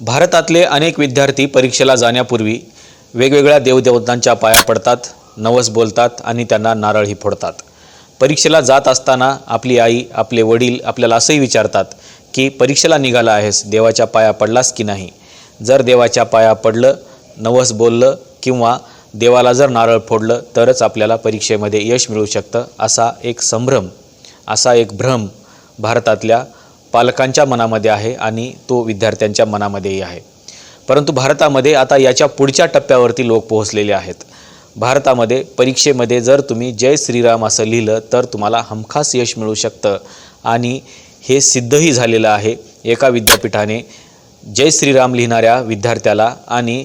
भारतातले अनेक विद्यार्थी परीक्षेला जाण्यापूर्वी वेगवेगळ्या देवदेवतांच्या पाया पडतात नवस बोलतात आणि त्यांना नारळही फोडतात. परीक्षेला जात असताना आपली आई आपले वडील आपल्याला असंही विचारतात की परीक्षेला निघाला आहेस देवाच्या पाया पडलास की नाही? जर देवाच्या पाया पडलं नवस बोललं किंवा देवाला जर नारळ फोडलं तरच आपल्याला परीक्षेमध्ये यश मिळू शकतं असा एक संभ्रम असा एक भ्रम भारतातल्या पालकांच्या मनामध्ये आहे आणि तो विद्यार्थ्यांच्या मनामध्येही आहे. परंतु भारतामध्ये आता याच्या पुढच्या टप्प्यावरती लोक पोहोचलेले आहेत. भारतामध्ये परीक्षेमध्ये जर तुम्ही जय श्रीराम असं लिहिलं तर तुम्हाला हमखास यश मिळू शकतं. आणि हे सिद्धही झालेलं आहे. एका विद्यापीठाने जय श्रीराम लिहिणाऱ्या विद्यार्थ्याला आणि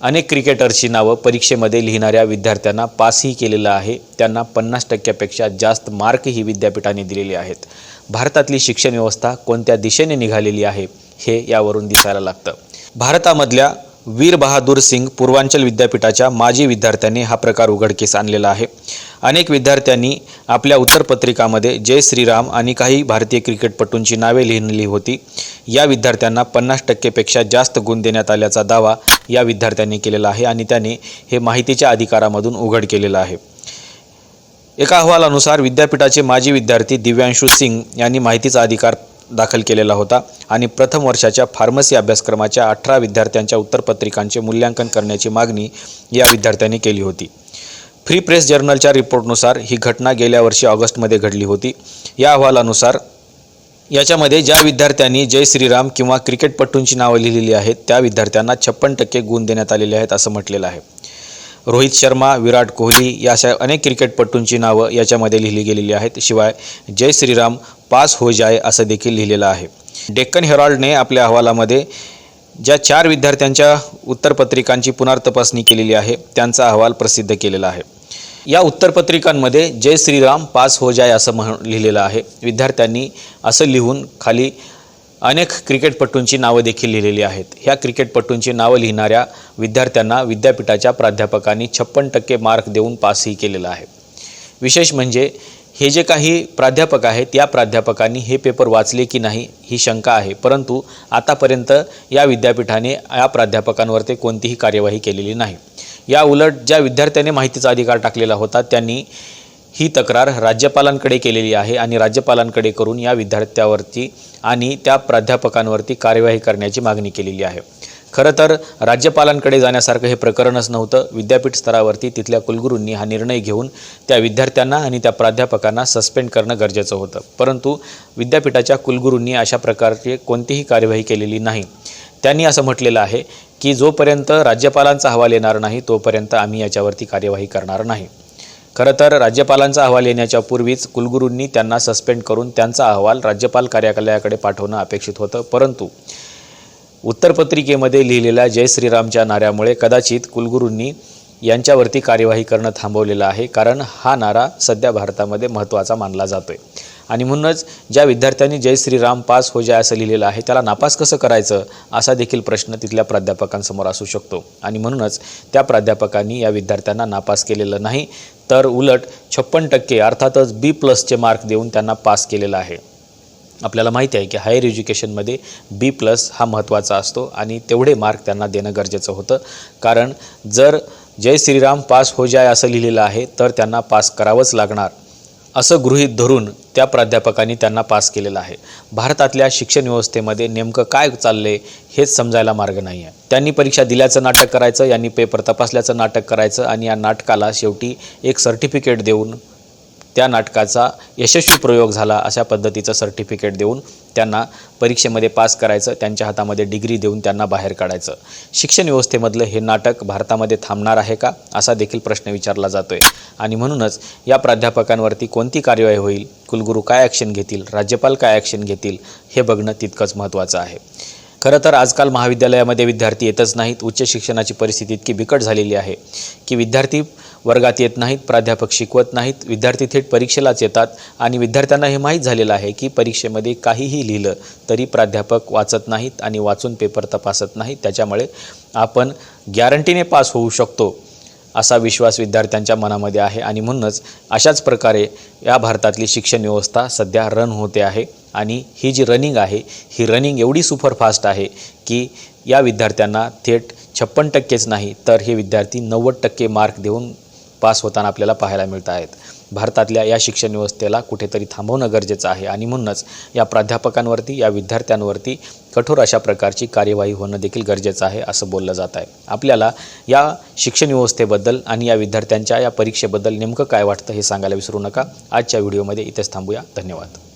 अनेक क्रिकेटर्सची नावं परीक्षेमध्ये लिहिणाऱ्या विद्यार्थ्यांना पासही केलेलं आहे. त्यांना पन्नास टक्क्यापेक्षा जास्त मार्क ही विद्यापीठाने दिलेले आहेत. भारतातली शिक्षण व्यवस्था कोणत्या दिशेने निघालेली आहे हे यावरून दिसायला लागतं. भारतामधल्या वीर बहादूर सिंग पूर्वांचल विद्यापीठाच्या माजी विद्यार्थ्यांनी हा प्रकार उघडकीस आणलेला आहे. अनेक विद्यार्थ्यांनी आपल्या उत्तरपत्रिकामध्ये जय श्रीराम आणि काही भारतीय क्रिकेटपटूंची नावे लिहिलेली होती. या विद्यार्थ्यांना पन्नास टक्केपेक्षा जास्त गुण देण्यात आल्याचा दावा या विद्यार्थ्यांनी केलेला आहे आणि त्याने हे माहितीच्या अधिकारामधून उघड केलेलं आहे. एका अहवालानुसार विद्यापीठाचे माजी विद्यार्थी दिव्यांशू सिंग यांनी माहितीचा अधिकार दाखल केलेला होता आणि प्रथम वर्षाच्या फार्मसी अभ्यासक्रमाच्या अठरा विद्यार्थ्यांच्या उत्तरपत्रिकांचे मूल्यांकन करण्याची मागणी या विद्यार्थ्यांनी केली होती. फ्री प्रेस जर्नलच्या रिपोर्टनुसार ही घटना गेल्या वर्षी ऑगस्टमध्ये घडली होती. या अहवालानुसार याच्यामध्ये ज्या विद्यार्थ्यांनी जय श्रीराम किंवा क्रिकेटपटूंची नावं लिहिलेली आहेत त्या विद्यार्थ्यांना छप्पन टक्के गुण देण्यात आलेले आहेत असं म्हटलेलं आहे. रोहित शर्मा विराट कोहली या अशा अनेक क्रिकेटपटूंची नावं याच्यामध्ये लिहिली गेलेली आहेत. शिवाय जय श्रीराम पास हो जाय असं देखील लिहिलेलं आहे. डेक्कन हेरॉल्डने आपल्या अहवालामध्ये ज्या चार विद्यार्थ्यांच्या उत्तरपत्रिकांची पुनर्तपासणी केलेली आहे त्यांचा अहवाल प्रसिद्ध केलेला आहे. या उत्तरपत्रिकांमध्ये जय श्रीराम पास हो जाय असं म्हण लिहिलेलं आहे. विद्यार्थ्यांनी असं लिहून खाली अनेक क्रिकेटपटूंची नावं देखील लिहिलेली आहेत. ह्या क्रिकेटपटूंची नावं लिहिणाऱ्या विद्यार्थ्यांना विद्यापीठाच्या प्राध्यापकांनी छप्पन टक्के मार्क देऊन पासही केलेला आहे. विशेष म्हणजे हे जे काही प्राध्यापक आहेत या प्राध्यापकांनी हे पेपर वाचले की नाही ही शंका आहे. परंतु आतापर्यंत या विद्यापीठाने या प्राध्यापकांवरती कोणतीही कार्यवाही केलेली नाही. या उलट ज्या विद्यार्थ्याने माहितीचा अधिकार टाकलेला होता त्यांनी ही तक्रार राज्यपालांकडे केलेली आहे आणि राज्यपालांकडे करून या विद्यार्थ्यावरती आणि त्या प्राध्यापकांवरती कार्यवाही करण्याची मागणी केलेली आहे. खरं तर राज्यपालांकडे जाण्यासारखं हे प्रकरणच नव्हतं. विद्यापीठ स्तरावरती तिथल्या कुलगुरूंनी हा निर्णय घेऊन त्या विद्यार्थ्यांना आणि त्या प्राध्यापकांना सस्पेंड करणं गरजेचं होतं. परंतु विद्यापीठाच्या कुलगुरूंनी अशा प्रकारची कोणतीही कार्यवाही केलेली नाही. त्यांनी असं म्हटलेलं आहे की जोपर्यंत राज्यपालांचा अहवाल येणार नाही तोपर्यंत आम्ही याच्यावरती कार्यवाही करणार नाही. खरं तर राज्यपालांचा अहवाल येण्याच्या पूर्वीच कुलगुरूंनी त्यांना सस्पेंड करून त्यांचा अहवाल राज्यपाल कार्यालयाकडे पाठवणं अपेक्षित होतं. परंतु उत्तरपत्रिकेमध्ये लिहिलेल्या जय श्रीरामच्या नाऱ्यामुळे कदाचित कुलगुरूंनी यांच्यावरती कार्यवाही करणं थांबवलेलं आहे कारण हा नारा सध्या भारतामध्ये महत्त्वाचा मानला जातो आहे आणि म्हणूनच ज्या विद्यार्थ्यांनी जय श्रीराम पास हो जाय असं लिहिलेलं आहे त्याला नापास कसं करायचं असा देखील प्रश्न तिथल्या प्राध्यापकांसमोर असू शकतो. आणि म्हणूनच त्या प्राध्यापकांनी या विद्यार्थ्यांना नापास केलेलं नाही तर उलट छप्पन टक्के अर्थातच बी प्लसचे मार्क देऊन त्यांना पास केलेलं आहे. आपल्याला माहिती आहे की हायर एज्युकेशनमध्ये बी प्लस हा महत्त्वाचा असतो आणि तेवढे मार्क त्यांना देणं गरजेचं होतं. कारण जर जय श्रीराम पास हो जाय असं लिहिलेलं आहे तर त्यांना पास करावंच लागणार. असं गृहीत धरून त्या प्राध्यापकांनी त्यांना पास केलेलं आहे. भारतातल्या शिक्षण व्यवस्थेमध्ये नेमकं काय चाललंय हेच समजायला मार्ग नाही आहे त्यांनी परीक्षा दिल्याचं नाटक करायचं यांनी पेपर तपासल्याचं नाटक करायचं आणि या नाटकाला शेवटी एक सर्टिफिकेट देऊन त्या नाटकाचा यशस्वी प्रयोग झाला अशा पद्धतीचं सर्टिफिकेट देऊन त्यांना परीक्षेमध्ये पास करायचं त्यांच्या हातामध्ये डिग्री देऊन त्यांना बाहेर काढायचं. शिक्षण व्यवस्थेमधलं हे नाटक भारतामध्ये थांबणार आहे का असा देखील प्रश्न विचारला जातो आहे आणि म्हणूनच या प्राध्यापकांवरती कोणती कार्यवाही होईल? कुलगुरू काय ॲक्शन घेतील? राज्यपाल काय ॲक्शन घेतील? हे बघणं तितकंच महत्त्वाचं आहे. खरं तर आजकाल महाविद्यालयामध्ये विद्यार्थी येतच नाहीत. उच्च शिक्षणाची परिस्थिती इतकी बिकट झालेली आहे की विद्यार्थी वर्गात येत नाहीत प्राध्यापक शिकवत नाहीत विद्यार्थी थेट परीक्षेलाच येतात आणि विद्यार्थ्यांना हे माहीत झालेलं आहे की परीक्षेमध्ये काहीही लिहिलं तरी प्राध्यापक वाचत नाहीत आणि वाचून पेपर तपासत नाहीत. त्याच्यामुळे आपण गॅरंटीने पास होऊ शकतो. असा विश्वास विद्यार्थ्यांच्या मनामध्ये आहे. आणि म्हणूनच अशाच प्रकारे या भारतातली शिक्षण व्यवस्था सध्या रन होते आहे. आणि ही जी रनिंग आहे ही रनिंग एवढी सुपरफास्ट आहे की या विद्यार्थ्यांना थेट छप्पन टक्केच नाही तर हे विद्यार्थी नव्वद टक्के मार्क देऊन पास होताना आपल्याला पाहायला मिळत आहेत भारतातल्या या शिक्षण व्यवस्थेला कुठेतरी थांबवणं गरजेचं आहे आणि म्हणूनच या प्राध्यापकांवरती या विद्यार्थ्यांवरती कठोर अशा प्रकारची कार्यवाही होणं देखील गरजेचं आहे असं बोललं जात आहे. आपल्याला या शिक्षण व्यवस्थेबद्दल आणि या विद्यार्थ्यांच्या या परीक्षेबद्दल नेमकं काय वाटतं हे सांगायला विसरू नका. आजच्या व्हिडिओमध्ये इथेच थांबूया. धन्यवाद.